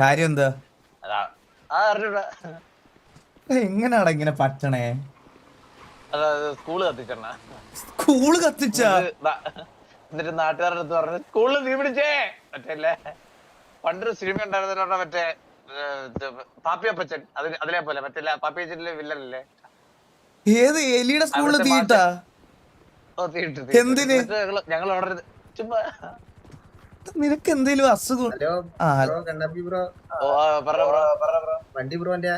കാര്യം എന്താ എങ്ങനെയാടാ ഇങ്ങനെ പറ്റണേ? സ്കൂൾ കത്തിച്ചണ സ്കൂൾ കത്തിച്ച? എന്നിട്ട് നാട്ടുകാരുടെ അടുത്ത് പറഞ്ഞു സ്കൂളിൽ തീ പിടിച്ചേ. മറ്റേ പണ്ടൊരു സിനിമ ഉണ്ടായിരുന്നല്ലോ മറ്റേ പാപ്പിയപ്പച്ചൻ അതിന് അതിലെ പോലെ മറ്റേ പാപ്പിയച്ചനിലെ വില്ലനല്ലേ? ഏത് എലിയുടെ സ്കൂളിൽ തീയിട്ട്. എന്തിന്? ഞങ്ങൾ അവിടെ ചുമ്മാ. നിനക്ക് എന്തേലും അസുഖം ഹലോ ആ ബ്രോ കണ്ണാപ്പി ബ്രോ. ഓ പറ ബ്രോ പറ ബ്രോ. വണ്ടി ബ്രോന്റെ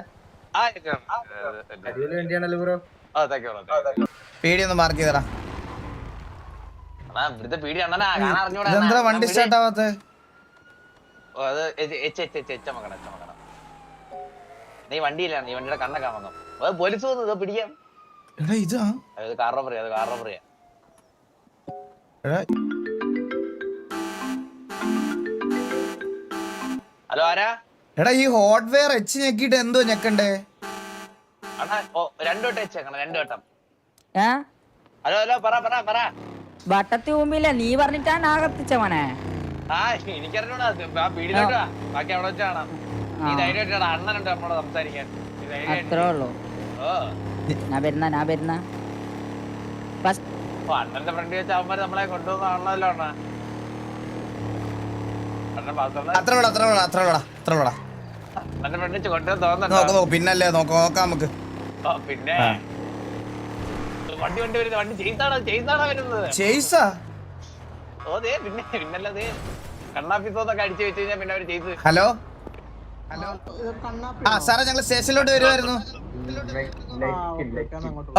അടിപൊളി വണ്ടിയാണല്ലോ ബ്രോ. പേടിയൊന്ന് മാർക്ക് ചെയ്തടാ. ഇതെന്താ വണ്ടി സ്റ്റാർട്ട് ആവാത്തെ? നീ വണ്ടിയിലാണ് നീ വണ്ടിയുടെ കണ്ണൊക്കെ വന്നു അത് പോലീസ് വന്നു ഇത് പിടിക്കാം. എടാ ഇതാ അത് കാർ അത് കാർ റോബറിയാ. ഹലോ ആരാ? എടാ ഈ ഹോട്ട്വെയർ എച്ച് ഞെക്കിട്ട് എന്തോ ഞെക്കണ്ടേ? അണ്ണാ ഓ രണ്ടു വട്ടം വെച്ചേക്കണം രണ്ടു വട്ടം. ഏ? ഹലോ ഹലോ പറ പറ പറ. വട്ടത്തി മുമ്പില്ല നീ പറഞ്ഞിട്ടാണ് ആ കത്തിച്ച മോനെ. ആ എനിക്കറിഞ്ഞൂടാ ആ പീടിയിലോട്ട് വാ. ബാക്കി അവിടെ വെച്ചാണ് നീ ആ. ധൈര്യമായിട്ട് അണ്ണനുണ്ട് നമ്മളോട് സംസാരിക്കാൻ. നീ ധൈര്യമായിട്ട് അത്രേ ഉള്ളൂ. ഓ. ഞാൻ വരുന്ന ഞാൻ വരുന്ന. ഫസ്റ്റ് ഓ, അണ്ണന്റെ ഫ്രണ്ട് വെച്ച് അവന്മാര് നമ്മളെ കൊണ്ടുവന്നാണല്ലോ അണ്ണ. അത്ര വേണം അത്ര വേണം അത്ര വേണം അത്ര കൊണ്ടുവന്ന് നോക്ക് നോക്ക് പിന്നല്ലേ നോക്ക് നോക്കാം നമുക്ക്. പിന്നെ വണ്ടി വണ്ടി വരുന്നത് വണ്ടി വരുന്നത്? ചെയ്സാ? ഓ ദേ പിന്നെ പിന്നല്ലേ കണ്ണാപ്പി തോന്നൊക്കെ അടിച്ചു വെച്ച് കഴിഞ്ഞാൽ പിന്നെ അവർ ചെയ്ത്. ഹലോ? ഹലോ ആ സാറേ ഞങ്ങൾ സ്റ്റേഷനിലോട്ട് വരുമായിരുന്നു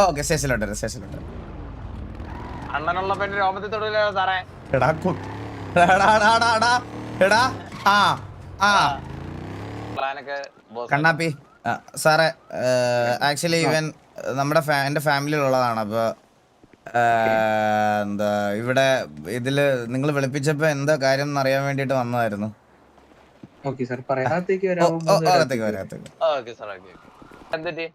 ഓക്കെ സ്റ്റേഷനിലോട്ട് വരാം സ്റ്റേഷനിലോട്ട് വരാം. അണ്ണനുള്ള പിന്നെ രോമത്തിൽ തൊടില്ലോ സാറേ? എടാ. എടാ, ആ ആ. കണ്ണാപ്പി സാറേ ആക്ച്വലി ഇവൻ നമ്മുടെ എന്റെ എന്റെ ഫാമിലിയിലുള്ളതാണ് അപ്പോൾ എന്താ ഇവിടെ ഇതിൽ നിങ്ങൾ വിളിപ്പിച്ചപ്പോ എന്താ കാര്യം എന്ന് അറിയാൻ വേണ്ടിട്ട് വന്നതായിരുന്നു. ഓക്കെ സാർ പറയാത്തേക്ക് ഓ, വരാമോ ഓ, ഓ, അകത്തേക്ക് വരാം. അകത്തേക്ക് ഓക്കെ സാർ ഓക്കെ എന്തിട്ട്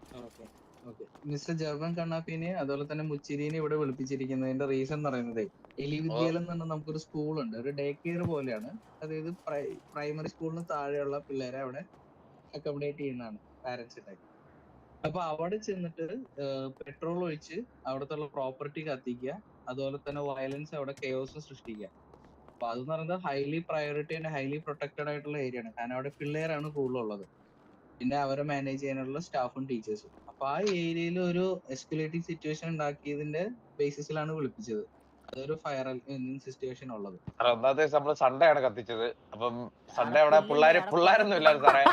മിസ്റ്റർ ജർബൻ കണ്ണാപ്പിനെ അതുപോലെ തന്നെ മുച്ചിരിനെ ഇവിടെ വിളിപ്പിച്ചിരിക്കുന്നതിന്റെ റീസൺ എന്ന് പറയുന്നത് എലി വിദ്യാലയം എന്ന് പറഞ്ഞാൽ നമുക്കൊരു സ്കൂളുണ്ട്. ഒരു ഡേ കെയർ പോലെയാണ്. അതായത് പ്രൈമറി സ്കൂളിന് താഴെയുള്ള പിള്ളേരെ അവിടെ അക്കോമഡേറ്റ് ചെയ്യുന്നതാണ് പാരന്റ്സിനായി അപ്പൊ അവിടെ ചെന്നിട്ട് പെട്രോൾ ഒഴിച്ച് അവിടുത്തെ പ്രോപ്പർട്ടി കത്തിക്കുക. അതുപോലെ തന്നെ വയലൻസ് അവിടെ കെയോസ് സൃഷ്ടിക്കുക. അപ്പൊ അതെന്ന് പറയുന്നത് highly priority and highly protected ആയിട്ടുള്ള ഏരിയ ആണ്. കാരണം അവിടെ പിള്ളേരാണ് കൂടുതലുള്ളത്. പിന്നെ അവരെ മാനേജ് ചെയ്യാനുള്ള സ്റ്റാഫും ടീച്ചേഴ്സും അപ്പൊ ആ ഏരിയയിൽ ഒരു എസ്കുലേറ്റിംഗ് സിറ്റുവേഷൻ ഉണ്ടാക്കിയതിന്റെ ബേസിസിലാണ് വിളിപ്പിച്ചത്. അതൊരു ഫയർ സിറ്റുവേഷൻ ഉള്ളത്. ഒന്നാമത്തെ ദിവസം നമ്മൾ സൺഡേ ആണ് കത്തിച്ചത്. അപ്പം സൺഡേ അവിടെ പിള്ളേര് പിള്ളേരൊന്നും ഇല്ലായിരുന്നു സാറേ.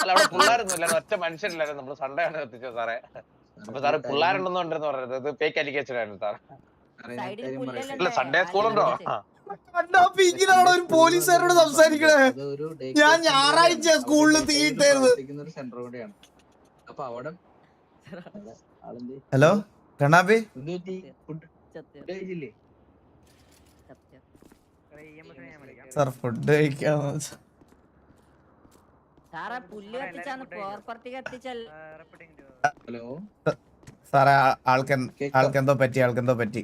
അല്ല അവിടെ പിള്ളേരൊന്നും ഇല്ലായിരുന്നു. ഒറ്റ മനുഷ്യരില്ലായിരുന്നു. നമ്മൾ സൺഡേ ആണ് കത്തിച്ചത് സാറേ. അപ്പൊ സാറ് പിള്ളേരുണ്ടെന്ന് കൊണ്ടിരുന്നു പറയുന്നത് ഇത് പേക്ക് ആയിരുന്നു സാർ സാറേ. അല്ല സൺഡേ സ്കൂളുണ്ടോ ഒരു പോലീസുകാരോട് സംസാരിക്കണേ? ഞാൻ ഞായറാഴ്ച സ്കൂളിൽ സ്കൂളിൽ തീയിട്ടായിരുന്നു. പ്രവർത്തിക്കുന്ന സെന്റർ കൂടെയാണ്. അപ്പൊ അവിടെ അവിടെ ഹലോ കണ്ണാപ്പി? ഫുഡ് കഴിച്ചില്ലേ? സാർ ഫുഡ് കഴിക്കാന്ന് സാറേ പുല്ല് കത്തിച്ചാന്ന് പ്രോപ്പർട്ടി ഹലോ? സാറേ ആ- ആൾക്ക് എന്ത്- കേക്കാം. ആൾക്ക് എന്തോ പറ്റി ആൾക്കെന്തോ പറ്റി.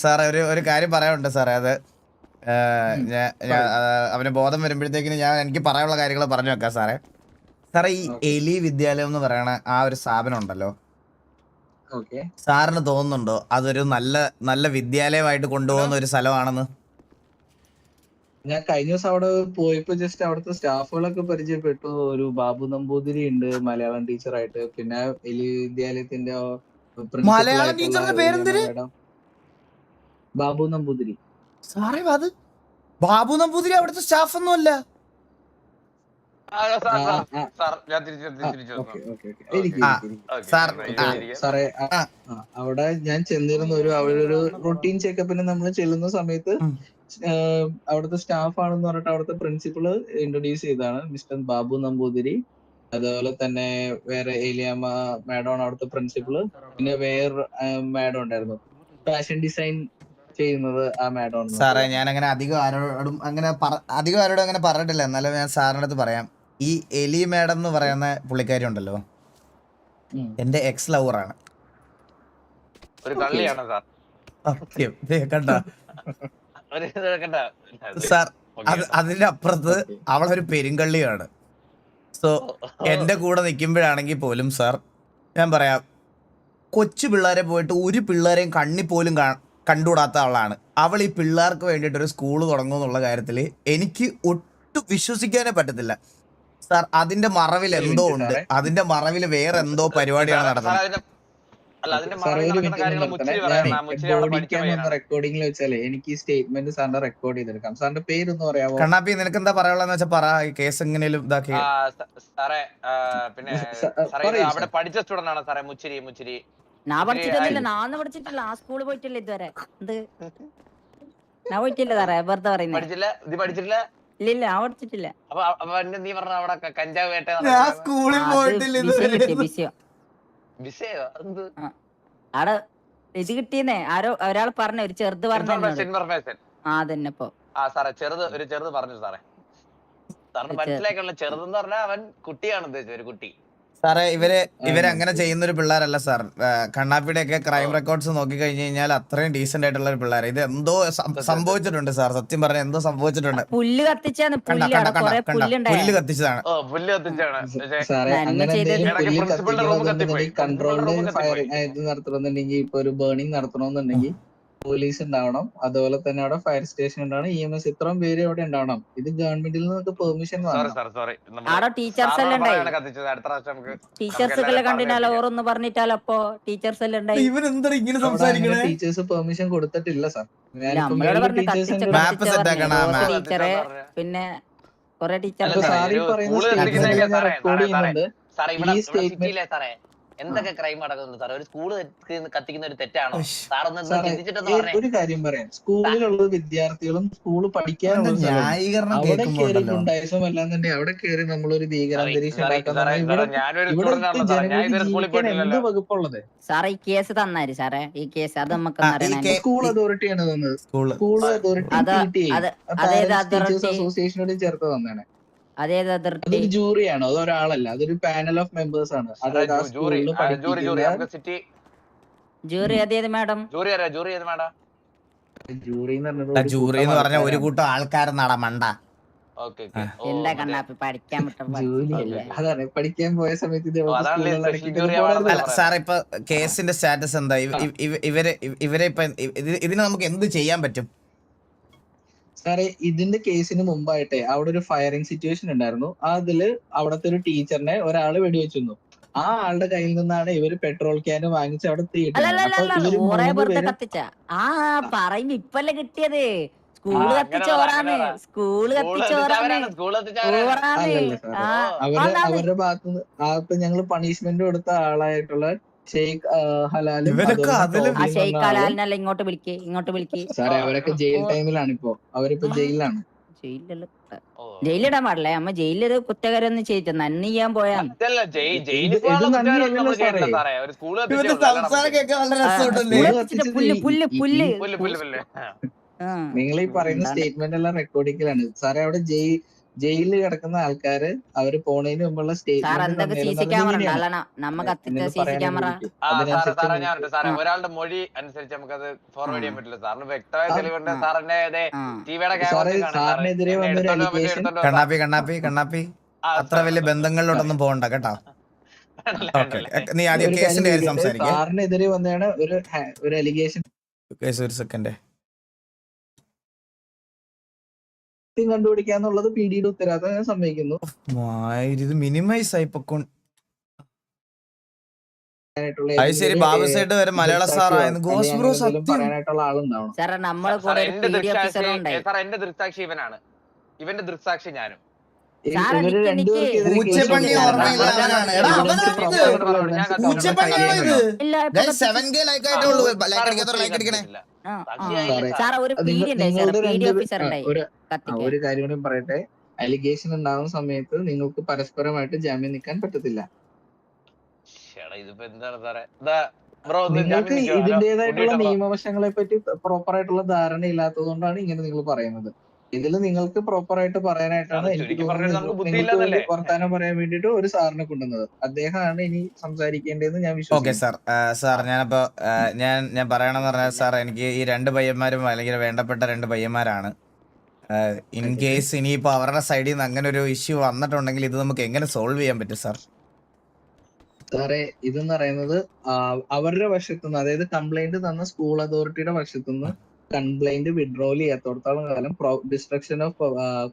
സാറേ ഒരു ഒരു കാര്യം പറയാനുണ്ട് സാറേ അത് അവന് ബോധം വരുമ്പോഴത്തേക്കിന് ഞാൻ എനിക്ക് പറയാനുള്ള കാര്യങ്ങൾ പറഞ്ഞു വെക്കാം സാറേ. സാറേ ഈ എലി വിദ്യാലയം എന്ന് പറയണ ആ ഒരു സ്ഥാപനം ഉണ്ടല്ലോ സാറിന് തോന്നുന്നുണ്ടോ? അതൊരു നല്ല നല്ല വിദ്യാലയമായിട്ട് കൊണ്ടുപോകുന്ന ഒരു സ്ഥലമാണെന്ന്? ഞാൻ കഴിഞ്ഞ ദിവസം അവിടെ പോയപ്പോ ജസ്റ്റ് അവിടുത്തെ സ്റ്റാഫുകളൊക്കെ പരിചയപ്പെട്ടു. ഒരു ബാബു നമ്പൂതിരി ഉണ്ട് മലയാളം ടീച്ചറായിട്ട്. പിന്നെ വലിയ വിദ്യാലയത്തിന്റെ മലയാളം പേരെന്തിര്? ബാബു നമ്പൂതിരി. സാറേ അത് ബാബു നമ്പൂതിരി അവിടുത്തെ സ്റ്റാഫ് ഒന്നും അല്ല സാറേ അവിടെ ഞാൻ ചെന്നിരുന്ന ഒരു അവരൊരു റൊട്ടീൻ ചെക്കപ്പിന് നമ്മൾ ചെല്ലുന്ന സമയത്ത് അവിടുത്തെ സ്റ്റാഫ് ആണെന്ന് പറഞ്ഞിട്ട് അവിടുത്തെ പ്രിൻസിപ്പൾ ഇൻട്രൊഡ്യൂസ് ചെയ്താണ് മിസ്റ്റർ ബാബു നമ്പൂതിരി. അതുപോലെ തന്നെ വേറെ ഏലിയാമ്മ മാഡം ആണ് അവിടുത്തെ പ്രിൻസിപ്പൾ പിന്നെ വേറെ മാഡം ഉണ്ടായിരുന്നു. ഫാഷൻ ഡിസൈൻ ചെയ്യുന്നത് ആ മാഡം ആണ്. സാറേ ഞാൻ അങ്ങനെ അധികം ആരോടും അങ്ങനെ അധികം ആരോടും അങ്ങനെ പറഞ്ഞിട്ടില്ല. എന്നാലും ഞാൻ സാറിനടുത്ത് അടുത്ത് പറയാം. ഈ എലി മാഡം എന്ന് പറയുന്ന പുള്ളിക്കാരി ഉണ്ടല്ലോ. എന്റെ എക്സ് ലവറാണ് ഒരു കള്ളിയാണ് സാർ. സത്യം കണ്ട? അതിന്റെ അപ്പുറത്ത് അവളൊരു പെരുങ്കള്ളിയാണ്. സോ എന്റെ കൂടെ നിൽക്കുമ്പോഴാണെങ്കിൽ പോലും സാർ ഞാൻ പറയാം കൊച്ചു പിള്ളേരെ പോയിട്ട് ഒരു പിള്ളേരെയും കണ്ണി പോലും കണ്ടുകൂടാത്ത ആളാണ്. അവൾ ഈ പിള്ളേർക്ക് വേണ്ടിയിട്ട് ഒരു സ്കൂൾ തുടങ്ങും എന്നുള്ള കാര്യത്തിൽ എനിക്ക് ഒട്ടും വിശ്വസിക്കാനേ പറ്റത്തില്ല. സാർ അതിന്റെ മറവിൽ എന്തോ ഉണ്ട്. അതിന്റെ മറവിൽ വേറെ എന്തോ പരിപാടിയാണ് നടന്നത്. റെക്കോർഡിംഗിൽ വെച്ചാലേ എനിക്ക് ഈ സ്റ്റേറ്റ്മെന്റ് സാറിന്റെ റെക്കോർഡ് ചെയ്തെടുക്കാം. സാറിന്റെ പേരൊന്ന് പറയാമോ കണ്ണാപ്പി നിനക്ക് എന്താ പറയാനുള്ളതെന്ന് വെച്ചാൽ പറ. കേസ് എങ്ങനെയും ഇതാക്കി. സാറേ പിന്നെ അവിടെ. പഠിച്ച സ്റ്റുഡന്റ് ആണ് സാറേ മുച്ചിരി മുച്ചിരി. ഞാൻ പഠിച്ചിട്ടൊന്നുമില്ല. നാന്ന് പഠിച്ചിട്ടില്ല. ആ സ്കൂളിൽ പോയിട്ടില്ല ഇതുവരെ. എന്ത് ഞാൻ പോയിട്ടില്ല സാറേ. വെറുതെ പറയുന്നത് പഠിച്ചില്ല? ഇത് പഠിച്ചിട്ടില്ല? ഇല്ല ആവർത്തിട്ടില്ല അപ്പൊ അപ്പൊ എന്നെ നീ പറഞ്ഞ അവിടെ കഞ്ചാവ് വേട്ട ഞാൻ സ്കൂളിൽ പോയിട്ടില്ല ബിസിയോ ഇതുവരെ കിട്ടി ബിസിയോ? എന്ത് അവിടെ ഇത് കിട്ടിയെന്നേ. ആരോ ഒരാൾ പറഞ്ഞു ഒരു ചെറുത് പറഞ്ഞു ഇൻഫർമേഷൻ ആ തന്നെ ഇപ്പൊ. ആ സാറേ ചെറുത് ഒരു ചെറുത് പറഞ്ഞു സാറേ. സാറിന് മനസ്സിലാക്കാനുള്ള ചെറുതെന്ന് പറഞ്ഞാൽ അവൻ കുട്ടിയാണ് ഉദ്ദേശിച്ചത് ഒരു കുട്ടി. സാറേ ഇവർ ഇവർ അങ്ങനെ ചെയ്യുന്ന ഒരു പിള്ളേരല്ല സാർ. കണ്ണാപ്പിയുടെ ഒക്കെ ക്രൈം റെക്കോർഡ്സ് നോക്കി കഴിഞ്ഞു കഴിഞ്ഞാൽ അത്രയും ഡീസെന്റ് ആയിട്ടുള്ള ഒരു പിള്ളേർ ഇത് എന്തോ സംഭവിച്ചിട്ടുണ്ട് സാർ. സത്യം പറഞ്ഞ എന്തോ സംഭവിച്ചിട്ടുണ്ട്. പുല്ല് പുല്ല് കത്തിച്ചതാണ്. പുല്ല് കത്തിച്ചതാണ് കൺട്രോൾഡ് ഫയർ ഇത് നടത്തണമെന്നുണ്ടെങ്കിൽ ഇപ്പൊ ഒരു ബേണിംഗ് നടത്തണമെന്നുണ്ടെങ്കിൽ പോലീസ് ഉണ്ടാവണം അതുപോലെ തന്നെ അവിടെ ഫയർ സ്റ്റേഷൻ ഉണ്ടാവണം. ഇ എം എസ് ഇത്രയും പേര് അവിടെ ഉണ്ടാവണം. ഇത് ഗവൺമെന്റിൽ നിന്നൊക്കെ പെർമിഷൻ വാങ്ങണം. സാർ സോറി അവിടെ ടീച്ചേഴ്സ് കണ്ടിനാലോ ഓറൊന്ന് പറഞ്ഞിട്ടാലോ അപ്പൊ ടീച്ചേഴ്സ് എല്ലാം ഉണ്ടായി? ഇവൻ എന്താ ഇങ്ങനെ അവിടെ ടീച്ചേഴ്സ് പെർമിഷൻ കൊടുത്തിട്ടില്ല സാർ. ടീച്ചറെ പിന്നെ കൊറേ ടീച്ചർ റെക്കോർഡ് സാറേ, ചെയ്യുന്നുണ്ട്. ഈ എന്തൊക്കെ ക്രൈം നടക്കുന്നുണ്ട് സാർ ഒരു സ്കൂൾ കത്തിക്കുന്ന ഒരു തെറ്റാണോ? സാർ ഒന്ന് ചിന്തിച്ചിട്ടൊന്ന് ഒരു കാര്യം പറയാം. സ്കൂളിലുള്ള വിദ്യാർത്ഥികളും സ്കൂൾ പഠിക്കാനുള്ള അവിടെ കയറി കേൾക്കുമ്പോണ്ടല്ലോ അല്ലാന്നുണ്ടെങ്കിൽ അവിടെ കയറി നമ്മളൊരു ഭീകരാന്തരീക്ഷം സാറേ, വകുപ്പുള്ളത്? ഈ കേസ് തന്നാര് സാറേ? ഈ കേസ് അത് നമുക്ക് സ്കൂൾ അതോറിറ്റിയാണ് തന്നത്. സ്കൂൾ അതോറിറ്റി അസോസിയേഷനോട് ചേർത്ത് തന്നാണ് അതേത് അതിർത്തി അതൊരു ജൂറിയാണ്. അത് ഒരാളല്ല അതൊരു പാനൽ ഓഫ് മെമ്പേഴ്സ് ആണ്. അതായത് ആ ജൂറി. സ്കൂളിൽ ജൂറി ജൂറി പഠിപ്പിക്കുന്ന നമുക്ക് സിറ്റി ജൂറി അതേത് മാഡം? ജൂറി അറിയാം ജൂറി ഏത് മാഡം? ജൂറി എന്ന് പറഞ്ഞത് ഒരു ജൂറി എന്ന് കൂട്ടം പറഞ്ഞ ഒരു കൂട്ടം ആൾക്കാരെന്നാടാ മണ്ട. Okay okay. എന്താ കണ്ണാപ്പി? പഠിക്കാൻ അതാണ്. പഠിക്കാൻ പോയ സമയത്ത് ഇത് ഓ, എവിടെ അതാണ് സ്കൂളിൽ special നടക്കിയിട്ട് jury ഇത് award പോരാ. അല്ല സാർ ഇപ്പൊ കേസിന്റെ സ്റ്റാറ്റസ് എന്താ? ഇവ- ഇവ- ഇവ- ഇവരെ ഇവരെ ഇപ്പൊ ഇത് ഇതിന് നമുക്ക് എന്ത് ചെയ്യാൻ പറ്റും? സാറേ ഇതിന്റെ കേസിന് മുമ്പായിട്ടേ അവിടെ ഒരു ഫയറിംഗ് സിറ്റുവേഷൻ ഉണ്ടായിരുന്നു. അതിൽ അവിടത്തെ ഒരു ടീച്ചറിനെ ഒരാൾ വെടിവെച്ചിരുന്നു. ആ ആളുടെ കയ്യിൽ നിന്നാണ് ഇവർ പെട്രോൾ ക്യാൻ വാങ്ങിച്ച് അവിടെ തീയിട്ടത്. ആ ഇപ്പല്ലേ കിട്ടിയത്. School school. അവരുടെ ഭാഗത്തുനിന്ന് ആ ഇപ്പൊ ഞങ്ങൾ പണിഷ്മെന്റ് കൊടുത്ത ആളായിട്ടുള്ള ഷെയ്ഖ് ഹലാലും ആ ഷെയ്ഖ് ഇങ്ങോട്ട് വിളിക്ക് ഇങ്ങോട്ട് വിളിക്ക്. സാറേ അവരൊക്കെ ജയിൽ. ടൈമിലാണ് ഇപ്പോ. അവരിപ്പോ ജയിലിലാണ്. ജയിലിടാൻ പാടില്ലേ. അമ്മ ജയിലിൽ കുറ്റകരൊന്നും ചെയ്തു നന്ദി ചെയ്യാൻ പോയാ പുല്ല്. നിങ്ങൾ ഈ പറയുന്ന സ്റ്റേറ്റ്മെന്റ് എല്ലാം റെക്കോർഡിക്കലാണ് സാറേ അവിടെ ജയിൽ ജയിലിൽ കിടക്കുന്ന ആൾക്കാര് അവർ പോണതിന് മുമ്പുള്ള ഒരാളുടെ മൊഴി അനുസരിച്ച് നമുക്ക് അത് ഫോർവേഡ് ചെയ്യാൻ പറ്റില്ല. സാറിന് വ്യക്തമായ തെളിവുണ്ട്. സാറിന്റെ ടിവിയുടെ കണ്ണാപ്പി കണ്ണാപ്പി കണ്ണാപ്പി. അത്ര വലിയ ബന്ധങ്ങളിലോട്ടൊന്നും പോകണ്ട കേട്ടോ. ഓക്കെ നീ ആദ്യം കേസിന്റെ കാര്യം? സംസാരിക്കേ. സാറിനെതിരെ വന്നതാണ് ഒരു ഒരു അലിഗേഷൻ കേസ് ഒരു സെക്കൻഡ് കണ്ടുപിടിക്കാന്നുള്ളത് പി ഡിയുടെ ഉത്തരവാദിത്തം ഞാൻ സമ്മതിക്കുന്നു. ഇത് മിനിമൈസ് ആയി പൊക്കോൺ. അത് ശരി ബാബു സൈഡ് വരെ മലയാള സാറായിരുന്നു ഗോസ് ബ്രോ സത്യം? പറയാനായിട്ടുള്ള ആളുണ്ടാവണം. സാറേ നമ്മളെ സാറേ, കൂടെ ഒരു എന്റെ പി ഡി ദൃക്സാക്ഷി ഉണ്ടായി. സാർ എന്റെ ദൃക്സാക്ഷി ഇവനാണ്. ഇവന്റെ ദൃക്സാക്ഷി ഞാനും. കേസ്. ഓർമ്മയില്ല അവനാണ്. എടാ, Evidence അവനാണ് ഇത്. ആയിട്ടുള്ള evidence ഞാൻ പൂച്ചപ്പണിയാണോ ഇത്? ഇല്ല ഇപ്പൊ ഗൈസ് കത്തിച്ച- സെവൻ ലൈക്ക് ആയിട്ടേ ഉള്ളൂ. ലൈക്ക് അടിക്കാത്ത ലൈക്ക് അടിക്കണേ ആ, ആ. സാക്ഷിയായില്ല സാറേ ഒരു കാര്യം കൂടി പറയട്ടെ. അലിഗേഷൻ ഉണ്ടാകുന്ന സമയത്ത് നിങ്ങൾക്ക് പരസ്പരമായിട്ട് ജാമ്യം നിൽക്കാൻ പറ്റത്തില്ല. നിങ്ങൾക്ക് ഇതിന്റേതായിട്ടുള്ള നിയമവശങ്ങളെ പറ്റി പ്രോപ്പർ ആയിട്ടുള്ള ധാരണ ഇല്ലാത്തത് കൊണ്ടാണ് ഇങ്ങനെ നിങ്ങൾ പറയുന്നത്. ഇതിൽ നിങ്ങൾക്ക് പ്രോപ്പർ ആയിട്ട് പറയാനായിട്ടാണ് എനിക്ക് നിങ്ങൾക്ക് വർത്താനം പറയാൻ വേണ്ടിയിട്ട് ഒരു സാറിനെ കൊണ്ടുവന്നത്. അദ്ദേഹമാണ് ഇനി സംസാരിക്കേണ്ടതെന്ന് ഞാൻ ഓക്കെ വിശ്വസിക്കുന്നു സാർ സാർ ഞാനപ്പോ ഞാൻ ഞാൻ പറയണമെന്ന് പറഞ്ഞാൽ സാർ എനിക്ക് ഈ രണ്ട് പയ്യന്മാരും അല്ലെങ്കിൽ വേണ്ടപ്പെട്ട രണ്ട് പയ്യന്മാരാണ്. ഇൻ കേസ് ഇനിയിപ്പോ അവരുടെ സൈഡിൽ നിന്ന് അങ്ങനെ ഒരു ഇഷ്യൂ വന്നിട്ടുണ്ടെങ്കിൽ ഇത് നമുക്ക് എങ്ങനെ സോൾവ് ചെയ്യാൻ പറ്റും സാർ? സാറേ ഇതെന്ന് പറയുന്നത് അവരുടെ വശത്തുനിന്ന് അതായത് കംപ്ലൈന്റ് തന്ന സ്കൂൾ അതോറിറ്റിയുടെ വശത്തുനിന്ന് കംപ്ലൈന്റ് വിഡ്രോൾ ചെയ്യാത്തോടത്തോളം കാലം ഡിസ്ട്രക്ഷൻ ഓഫ്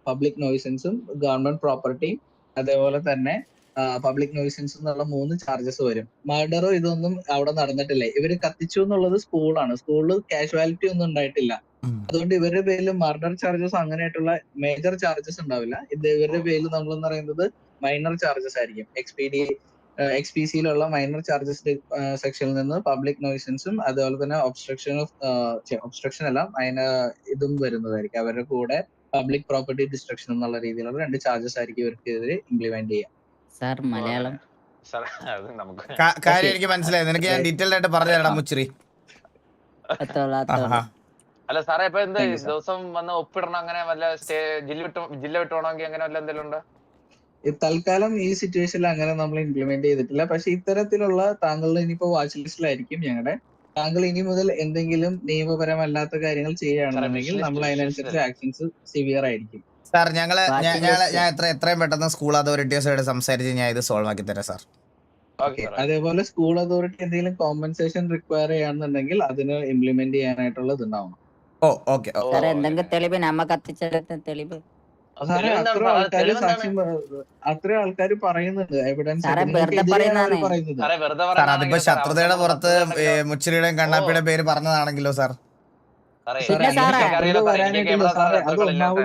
പബ്ലിക് നോയിസൻസും ഗവൺമെന്റ് പ്രോപ്പർട്ടിയും അതേപോലെ തന്നെ പബ്ലിക് നോയിസൻസ് എന്നുള്ള മൂന്ന് ചാർജസ് വരും. മർഡറോ ഇതൊന്നും അവിടെ നടന്നിട്ടില്ല. ഇവർ കത്തിച്ചു എന്നുള്ളത് സ്കൂളാണ് സ്കൂളിൽ കാഷ്വാലിറ്റി ഒന്നും ഉണ്ടായിട്ടില്ല. അതുകൊണ്ട് ഇവരുടെ പേരിൽ മർഡർ ചാർജസ് അങ്ങനെയായിട്ടുള്ള മേജർ ചാർജസ് ഉണ്ടാവില്ല. ഇത് ഇവരുടെ പേരിൽ നമ്മൾ എന്ന് പറയുന്നത് മൈനർ ചാർജസ് ആയിരിക്കും. എക്സ്പീഡി എക്സ് പി സിയിലുള്ള മൈനർ ചാർജസ് സെക്ഷനിൽ നിന്ന് പബ്ലിക് നോയിസൻസും അതുപോലെ തന്നെ ഒബ്സ്ട്രക്ഷൻ ഓഫ് ഒബ്സ്ട്രക്ഷൻ അല്ല അതിന് ഇതും വരുന്നതായിരിക്കും. അവരുടെ കൂടെ പബ്ലിക് പ്രോപ്പർട്ടി ഡിസ്ട്രക്ഷൻ എന്നുള്ള രീതിയിലുള്ള രണ്ട് ചാർജസ് ആയിരിക്കും ഇവർക്കെതിരെ ഇംപ്ലിമെന്റ് ചെയ്യാം. സാർ മലയാളം. കാര്യം എനിക്ക് മനസ്സിലായി. നിനക്ക് ഞാൻ ഡീറ്റെയിൽ ആയിട്ട് പറഞ്ഞു തരണം മുച്ചിരി അല്ല സാറേ ഇപ്പൊ എന്ത്. ദിവസം വന്ന് ഒപ്പിടണം അങ്ങനെ വല്ല ജില്ല വിട്ട് ജില്ല വിട്ട് പോകണമെങ്കിൽ അങ്ങനെ വല്ല എന്തെങ്കിലും ഉണ്ടോ? തൽക്കാലം ഈ സിറ്റുവേഷനിൽ അങ്ങനെ നമ്മൾ ഇംപ്ലിമെന്റ് ചെയ്തിട്ടില്ല. പക്ഷെ ഇത്തരത്തിലുള്ള താങ്കളുടെ ഇനിയിപ്പോ വാച്ച് ലിസ്റ്റിലായിരിക്കും ഞങ്ങളുടെ താങ്കൾ ഇനി മുതൽ എന്തെങ്കിലും നിയമപരമല്ലാത്ത കാര്യങ്ങൾ ചെയ്യുകയാണെന്നുണ്ടെങ്കിൽ നമ്മൾ അതിനനുസരിച്ച് ആക്ഷൻസ് സിവിയർ ആയിരിക്കും. സാർ ഞങ്ങൾ ഞാൻ ഞങ്ങൾ ഞാൻ എത്ര എത്രയും പെട്ടെന്ന് സ്കൂൾ അതോറിറ്റീസോട് സംസാരിച്ച് ഞാൻ ഇത് സോൾവ് ആക്കി തരാം സാർ ഓക്കെ അതേപോലെ സ്കൂൾ അതോറിറ്റി എന്തെങ്കിലും കോമ്പൻസേഷൻ റിക്വയർ ചെയ്യാന്നുണ്ടെങ്കിൽ അതിന് ഇംപ്ലിമെന്റ് ചെയ്യാനായിട്ടുള്ളത് ഉണ്ടാവണം ഓ ഓക്കെ സാറേ എന്തെങ്കിലും തെളിവ് നമ്മ കത്തിച്ച തെളിവ്. സാറേ അത്ര? സാക്ഷ്യം പറയുന്നുണ്ട്. എവിഡൻസ് അതിപ്പോ ശത്രുതയുടെ പുറത്ത് മുച്ചിരിയുടെയും കണ്ണാപ്പിയുടെ പേര് പറഞ്ഞതാണെങ്കിലോ സാർ?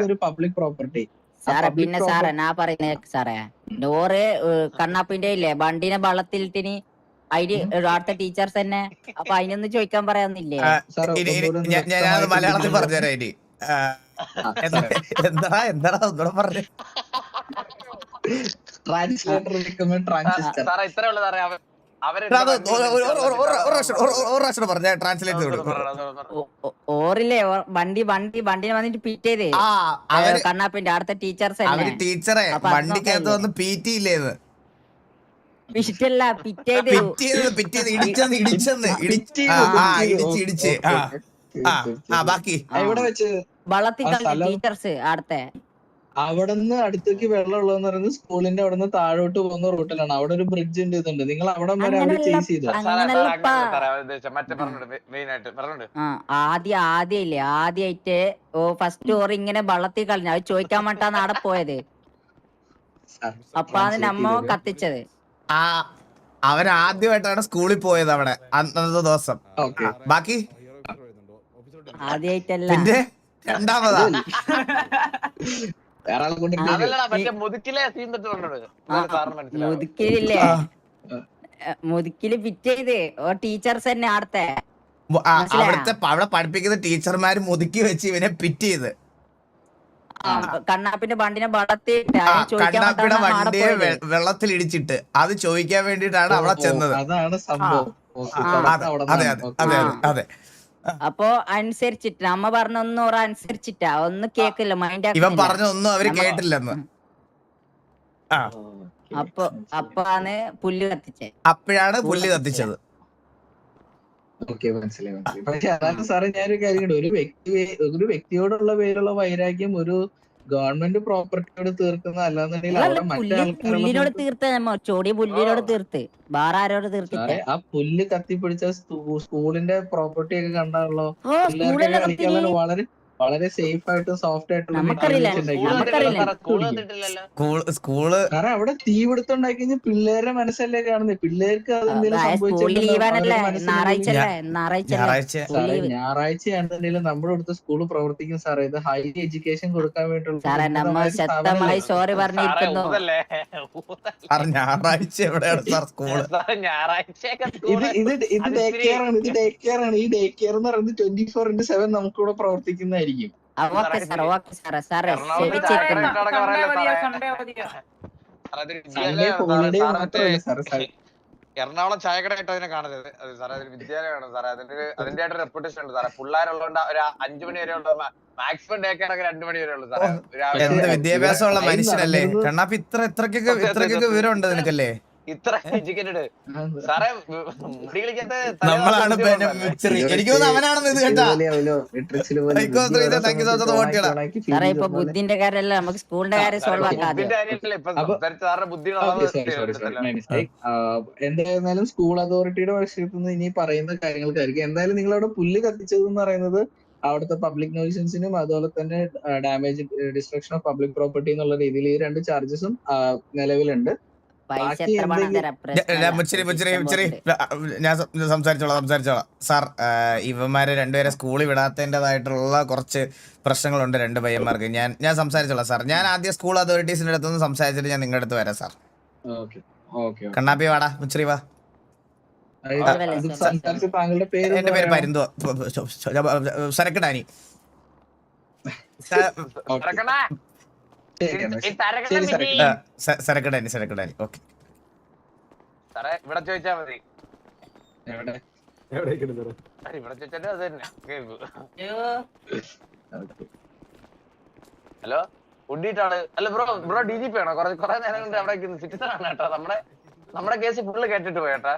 ഒരു പബ്ലിക് പ്രോപ്പർട്ടി സാറേ പിന്നെ സാറേ ഞാൻ പറയുന്നത് സാറേ ഡോറ് കണ്ണാപ്പിന്റെ ഇല്ലേ വണ്ടിനെ വള്ളത്തിലിട്ടിന് അതിന് അടുത്ത ടീച്ചേഴ്സ് തന്നെ അപ്പൊ അതിനൊന്നും ചോദിക്കാൻ പറയാന്നില്ലേ ഞാൻ- മലയാളത്തിൽ പറഞ്ഞുതരാം എന്താ എന്താ എന്താ ഒന്നുകൂടെ പറഞ്ഞു? ട്രാൻസ്ലേറ്റർ റിക്കമെൻഡ് ട്രാൻസിസ്റ്റർ സാറേ ഇത്രേ ഉള്ളൂ സാറേ. അവ- ഒരു- ഒരു- ഒരു- ഒരു- ഒരു- ഒരു ഒരു- ഒരു പ്രാവശ്യം ട്രാൻസ്ലേറ്റ് ചെയ്ത് ഓ- ഓ- ഓറില്ലേ വണ്ടി വണ്ടി വണ്ടിനെ വന്നിട്ട് പിറ്റ് ചെയ്തേ ആ അവർ കണ്ണാപ്പിന്റെ അടുത്ത ടീച്ചേഴ്സ് അവർ ടീച്ചറെ വണ്ടിക്കകത്ത്? വന്ന് പീറ്റി ഇല്ലേന്ന് പിറ്റല്ല ഇടിച്ചെന്ന് ഇടിച്ചെന്ന് ഇടിച്ച് ആ ഇടിച്ച് ഇടിച്ച് ആ ബാക്കി. എവിടെ വെച്ച് ടീച്ചേഴ്സ് അടുത്ത അവിടുന്ന് അടുത്തേക്ക് വെള്ളം ഉള്ളതെന്ന് പറയുന്നത് സ്കൂളിന്റെ അവിടെ നിന്ന് താഴോട്ട് പോകുന്ന റൂട്ടിലാണ് അവിടെ ഒരു ബ്രിഡ്ജ് ഉണ്ട് ഇതുണ്ട്. നിങ്ങൾ അവിടെ വരെ അവർ അങ്ങനെയല്ല. ചേസ് ചെയ്തു ആദ്യം ആദ്യം ഇല്ലേ ആദ്യായിട്ട് ഓ ഫസ്റ്റ് ഓർ ഇങ്ങനെ വള്ളത്തിൽ കളഞ്ഞു. അത് ചോദിക്കാൻ വേണ്ടാന്ന് അവിടെ പോയത്. അപ്പൊ അതിന് അമ്മ കത്തിച്ചത്. അവരാദ്യമായിട്ടാണ് സ്കൂളിൽ പോയത് അവിടെ അന്നത്തെ ദിവസം. ഓക്കെ. ബാക്കി? ആദ്യായിട്ടല്ല. രണ്ടാമതാ. വേറെ ആളെ കൊണ്ട് മുതുക്കിലില്ലേ? മുതുക്കിൽ പിറ്റ് ചെയ്ത്. ഓ ടീച്ചേഴ്സ് തന്നെ അടുത്തെ മു- ആ, അവിടുത്തെ അവിടെ പഠിപ്പിക്കുന്ന ടീച്ചർമാര് മുതുക്കി വെച്ച് ഇവനെ പിറ്റ് ചെയ്ത്. കണ്ണാപ്പിന്റെ വണ്ടിനെ വളർത്തിയിട്ട് കണ്ണാപ്പിയുടെ വണ്ടിയെ വെള്ളത്തിൽ ഇടിച്ചിട്ട് അത് ചോദിക്കാൻ വേണ്ടിട്ടാണ് അവിടെ ചെന്നത്. അതാണ് സംഭവം. അതെ അതെ അതെ അതെ. അപ്പൊ അനുസരിച്ചിട്ട് അമ്മ പറഞ്ഞൊന്നും ഒന്നും ഓറ അനുസരിച്ചിട്ടാ. ഒന്നും കേക്കില്ല മൈൻഡ് ഇവൻ പറഞ്ഞൊന്നും അവർ കേട്ടില്ലെന്ന്. അപ്പൊ അപ്പാണ് പുല്ല് കത്തിച്ചേ. അപ്പോഴാണ് പുല്ല് കത്തിച്ചത്. ഓക്കെ മനസ്സിലായി മനസ്സിലായി. പക്ഷെ അതാണ് സാറേ ഞാനൊരു കാര്യം ഒരു വ്യക്തി ഒരു വ്യക്തിയോടുള്ള പേരുള്ള വൈരാഗ്യം ഒരു ഗവൺമെന്റ് പ്രോപ്പർട്ടിയോട് തീർക്കുന്ന പുല്ലിനോട് ആൾക്കാരുള്ള തീർത്ത നമ്മ ചോടിയ പുല്ലിനോട് തീർത്ത്. തീർത്തില്ല ആ പുല്ല് കത്തിപ്പിടിച്ച സ്കൂളിന്റെ പ്രോപ്പർട്ടി ഒക്കെ കണ്ടാണല്ലോ വളരെ വളരെ സേഫ് ആയിട്ട് സോഫ്റ്റ് കണ്ടിട്ടില്ലല്ലോ സ്കൂൾ കാരണം അവിടെ തീ ഉണ്ടാക്കി കഴിഞ്ഞാൽ പിള്ളേരുടെ മനസ്സല്ലേ കാണുന്നത് പിള്ളേർക്ക് അത് എന്തെങ്കിലും സ്കൂളിൽ സംഭവിച്ചിട്ടുണ്ടോ? ലീവാനല്ലേ അവരുടെ മനസ്സിൽ ഞായറാഴ്ച എന്തെങ്കിലും- അല്ലേ? ഞായറാഴ്ച അല്ലേ? ഞായറാഴ്ച. സാറേ ലീവ്. ഞായറാഴ്ചയാണെന്നുണ്ടെങ്കിലും നമ്മുടെ അടുത്ത് സ്കൂൾ പ്രവർത്തിക്കും സാറേ. ഇത് ഹൈ എഡ്യൂക്കേഷൻ കൊടുക്കാൻ വേണ്ടിയുള്ള സാറേ പറഞ്ഞിരിക്കുന്നു. ഞായറാഴ്ച എവിടെയാണ് സാർ സ്കൂൾ? ഇത് ഇത് ഇത് ഡേ കെയർ ആണ്. ഇത് ഡേ കെയർ ആണ്. ഈ ഡേ കെയർ എന്ന് പറയുന്നത് ട്വന്റി ഫോർ ഇന്റു സെവൻ നമുക്കിവിടെ പ്രവർത്തിക്കുന്നതായിരിക്കും. ഓക്കെ സാർ ഓക്കെ സാറേ എറണാകുളം ചായക്കട ഇട്ട് അതിനെ കാണരുത് അത് സാറേ അതൊരു വിദ്യാലയമാണ് സാറേ. അതിന്റെ ഒരു അതിന്റെ ആയിട്ട് റെപ്യൂട്ടേഷൻ ഉണ്ട് സാറേ. പിള്ളേരുള്ളതുകൊണ്ട് ഒരു അഞ്ചു മണി വരെ ഉള്ള മാക്സിമം ഡേ ഒക്കെ രണ്ടു മണി വരെ ഉള്ളു സാറേ. വിദ്യാഭ്യാസമുള്ള മനുഷ്യനല്ലേ? കണ്ണാപ്പ് ഇത്ര ഇത്രക്കൊക്കെ ഇത്രക്കൊക്കെ വിവരം ഉണ്ട് നിനക്കല്ലേ? ഇത്ര എഡ്യൂക്കേറ്റഡ് സാറേ മുടി കളിക്കാത്ത നമ്മളാണ് പിന്നെ മിച്ചറി എനിക്ക് അവനാണെന്ന് ഇത് കേട്ടാ. ഇപ്പൊ ബുദ്ധിന്റെ കാര്യമല്ല നമുക്ക് സ്കൂളിന്റെ കാര്യം സോൾവ് എന്തായിരുന്നാലും സ്കൂൾ അതോറിറ്റിയുടെ വശത്തു നിന്ന് ഇനി പറയുന്ന കാര്യങ്ങൾക്കായിരിക്കും. എന്തായാലും നിങ്ങൾ അവിടെ പുല്ല് കത്തിച്ചത് എന്ന് പറയുന്നത് അവിടുത്തെ പബ്ലിക് നോയിസൻസിനും അതുപോലെ തന്നെ damage destruction of public property എന്നുള്ള രീതിയിൽ ഈ രണ്ട് ചാർജസും നിലവിലുണ്ട്. ഞാൻ മുച്ചിരി മുച്ചിരി മുച്ചിരി ഞാൻ സം- ഞാൻ സംസാരിച്ചോളാം സംസാരിച്ചോളാം സാർ ഇവന്മാരെ രണ്ടുപേരെ സ്കൂളിൽ വിടാത്തതിന്റെതായിട്ടുള്ള കുറച്ച് പ്രശ്നങ്ങളുണ്ട് രണ്ട് പയ്യന്മാർക്ക് ഞാൻ ഞാൻ സംസാരിച്ചോളാം സാർ ഞാൻ ആദ്യം സ്കൂൾ അതോറിറ്റീസിന്റെ അടുത്തൊന്ന് സംസാരിച്ചിട്ട് ഞാൻ നിങ്ങളുടെ അടുത്ത് വരാം സാർ ഓക്കെ ഓക്കെ കണ്ണാപ്പി വാടാ മുച്ചറി വാ സംസാരിച്ച താങ്കളുടെ പേര് എന്റെ പേര് പരുന്തോ സരക്കടാനി സരക്കടാനി സരക്കടാനി ഓക്കെ. സാറേ ഇവിടെ ചോദിച്ചാ മതി. ഇവിടെ ചോദിച്ചാലും അത് തന്നെ. ഹലോ? ഉണ്ടിട്ടാണ്. അല്ല bro bro D G P ആണോ? കൊറേ കൊറേ നേരം കൊണ്ട് അവിടെ സിറ്റിസൺ ആണ് കേട്ടോ. നമ്മുടെ നമ്മുടെ കേസ് ഫുള്ള് കേട്ടിട്ട് പോയേട്ടാ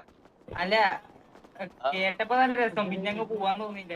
അല്ല കേട്ടപ്പോ നല്ല രസം. പിന്നെ അങ്ങ് പോവാൻ തോന്നിയില്ല.